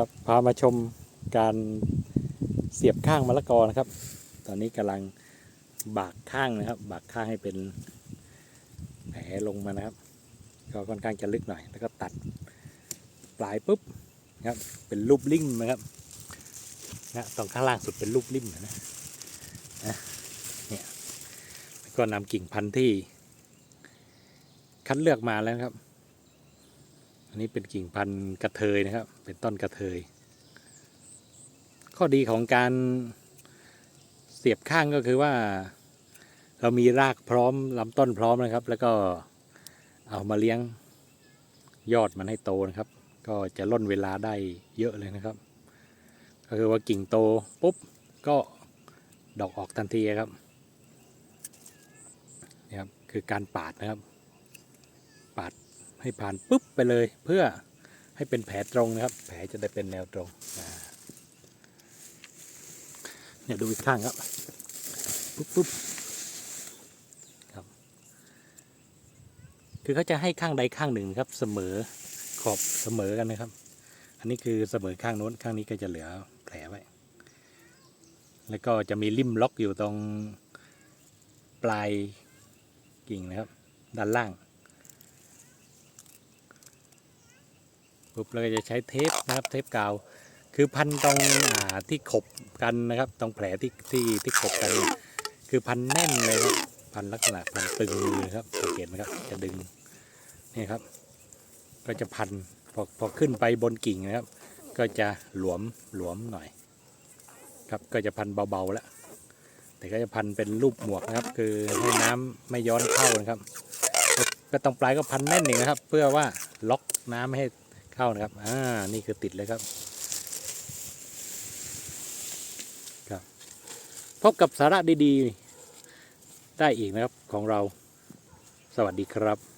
ครับพามาชมการเสียบข้างมะละกอนะครับ ตอนนี้กำลังบากข้างนะครับ บากข้างให้เป็นแผลลงมานะครับ ก็ค่อนข้างจะลึกหน่อย แล้วก็ตัดปลายปุ๊บนะครับ เป็นรูปลิ่มนะครับนะตรงข้างล่างสุดเป็นรูปลิ่มนะนะเนี่ยก็นำกิ่งพันธุ์ที่คัดเลือกมาแล้วครับ อันนี้เป็นกิ่งพันธุ์กระเทยนะครับ เป็นต้นกระเทย ข้อดีของการเสียบข้างก็คือว่า เรามีรากพร้อมลำต้นพร้อมนะครับ แล้วก็เอามาเลี้ยงยอดมันให้โตนะครับ ก็จะล่นเวลาได้เยอะเลยนะครับ ก็คือว่ากิ่งโตปุ๊บก็ดอกออกทันทีครับนี่ครับ คือการปาดนะครับ ให้ผ่านปุ๊บไปเลย เพื่อให้เป็นแผลตรงนะครับ แผลจะได้เป็นแนวตรงเนี่ยดูอีกข้างครับปุ๊บปุ๊บครับ คือเขาจะให้ข้างใดข้างหนึ่งครับ เสมอขอบเสมอกันนะครับ อันนี้คือเสมอข้างโน้นข้างนี้ก็จะเหลือแผลไว้ แล้วก็จะมีริมล็อกอยู่ตรงปลายกิ่งนะครับ ด้านล่าง ปุ๊บเราก็จะใช้เทปนะครับเทปกาว คือพันตรงที่ขบกันนะครับ ตรงแผลที่ที่ที่ขบกัน คือพันแน่นเลยครับพันลักษณะพันตึงมือครับสังเกตไหมครับจะดึงนี่ครับ ก็จะพันพอพอขึ้นไปบนกิ่งนะครับ ก็จะหลวมหลวมหน่อย ครับก็จะพันเบาๆแล้วแต่ก็จะพันเป็นรูปหมวกนะครับ คือให้น้ำไม่ย้อนเข้านะครับก็ตรงปลายก็พันแน่นอีกนะครับ เพื่อว่าล็อกน้ำไม่ให้ เข้านะครับ อ่า นี่คือติดเลยครับ ครับ พบกับสาระดีๆ ได้อีกนะครับของเรา สวัสดีครับ